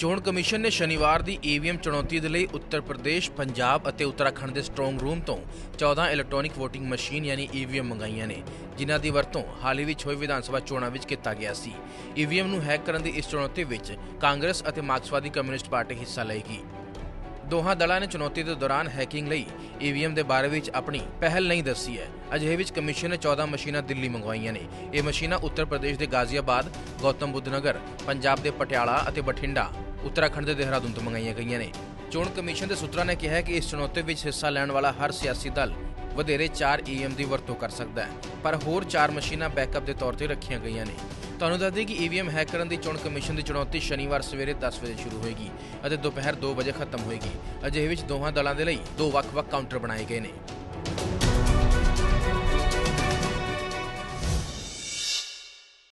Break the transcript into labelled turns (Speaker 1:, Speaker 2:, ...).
Speaker 1: ਚੋਣ ਕਮਿਸ਼ਨ ਨੇ ਸ਼ਨੀਵਾਰ ਦੀ ਈਵੀਐਮ ਚੁਣੌਤੀ ਦੇ ਲਈ ਉੱਤਰ ਪ੍ਰਦੇਸ਼, ਪੰਜਾਬ ਅਤੇ ਉੱਤਰਾਖੰਡ ਦੇ ਸਟਰੋਂਗ ਰੂਮ ਤੋਂ 14 ਇਲੈਕਟ੍ਰੋਨਿਕ VOTING ਮਸ਼ੀਨ ਯਾਨੀ ਈਵੀਐਮ ਮੰਗਾਈਆਂ ਨੇ ਜਿਨ੍ਹਾਂ ਦੀ ਵਰਤੋਂ ਹਾਲ ਹੀ ਵਿੱਚ ਹੋਈ ਵਿਧਾਨ ਸਭਾ ਚੋਣਾਂ ਵਿੱਚ ਕੀਤਾ ਗਿਆ ਸੀ। ਈਵੀਐਮ ਨੂੰ ਹੈਕ ਕਰਨ ਦੀ ਇਸ ਚੁਣੌਤੀ ਵਿੱਚ ਕਾਂਗਰਸ ਅਤੇ ਮਾਰਕਸਵਾਦੀ ਕਮਿਊਨਿਸਟ ਪਾਰਟੀ ਹਿੱਸਾ ਲਏਗੀ। ਦੋਹਾਂ ਦਲਾਂ ਨੇ ਚੁਣੌਤੀ ਦੇ ਦੌਰਾਨ ਹੈਕਿੰਗ ਲਈ ਈਵੀਐਮ ਦੇ ਬਾਰੇ ਵਿੱਚ ਆਪਣੀ ਪਹਿਲ ਨਹੀਂ ਦੱਸੀ ਹੈ। ਅਜਿਹੇ ਵਿੱਚ ਕਮਿਸ਼ਨ ਨੇ 14 ਮਸ਼ੀਨਾਂ ਦਿੱਲੀ ਮੰਗਵਾਈਆਂ ਨੇ। ਇਹ ਮਸ਼ੀਨਾਂ ਉੱਤਰ ਪ੍ਰਦੇਸ਼ ਦੇ ਗਾਜ਼ੀਆਬਾਦ ਗੌਤਮ ਬੁੱਧ ਨਗਰ ਪੰਜਾਬ ਦੇ ਪਟਿਆਲਾ ਅਤੇ ਬਠਿੰਡਾ ਉੱਤਰਾਖੰਡ ਦੇ ਦੇਹਰਾਦੂਨ ਤੋਂ ਮੰਗਾਈਆਂ ਗਈਆਂ ਨੇ। ਚੋਣ ਕਮਿਸ਼ਨ ਦੇ ਸੂਤਰਾਂ ਨੇ ਕਿਹਾ ਕਿ ਇਸ ਚੁਣੌਤੀ ਵਿੱਚ ਹਿੱਸਾ ਲੈਣ ਵਾਲਾ ਹਰ ਸਿਆਸੀ ਦਲ ਵਧੇਰੇ 4 ਈਐਮ ਦੀ ਵਰਤੋਂ ਕਰ ਸਕਦਾ ਹੈ, ਪਰ ਹੋਰ 4 ਮਸ਼ੀਨਾਂ ਬੈਕਅਪ ਦੇ ਤੌਰ ਤੇ ਰੱਖੀਆਂ ਗਈਆਂ ਨੇ। ਤੁਹਾਨੂੰ ਦੱਸ ਦਈਏ ਕਿ ਈਵੀਐਮ ਹੈਕ ਕਰਨ ਦੀ ਚੋਣ ਕਮਿਸ਼ਨ ਦੀ ਚੁਣੌਤੀ ਸ਼ਨੀਵਾਰ ਸਵੇਰੇ 10 ਵਜੇ ਸ਼ੁਰੂ ਹੋਏਗੀ ਅਤੇ ਦੁਪਹਿਰ 2 ਵਜੇ ਖਤਮ ਹੋਏਗੀ। ਅਜਿਹੇ ਵਿੱਚ ਦੋਹਾਂ ਦਲਾਂ ਦੇ ਲਈ ਦੋ ਵੱਖ-ਵੱਖ ਕਾਊਂਟਰ ਬਣਾਏ ਗਏ ਨੇ।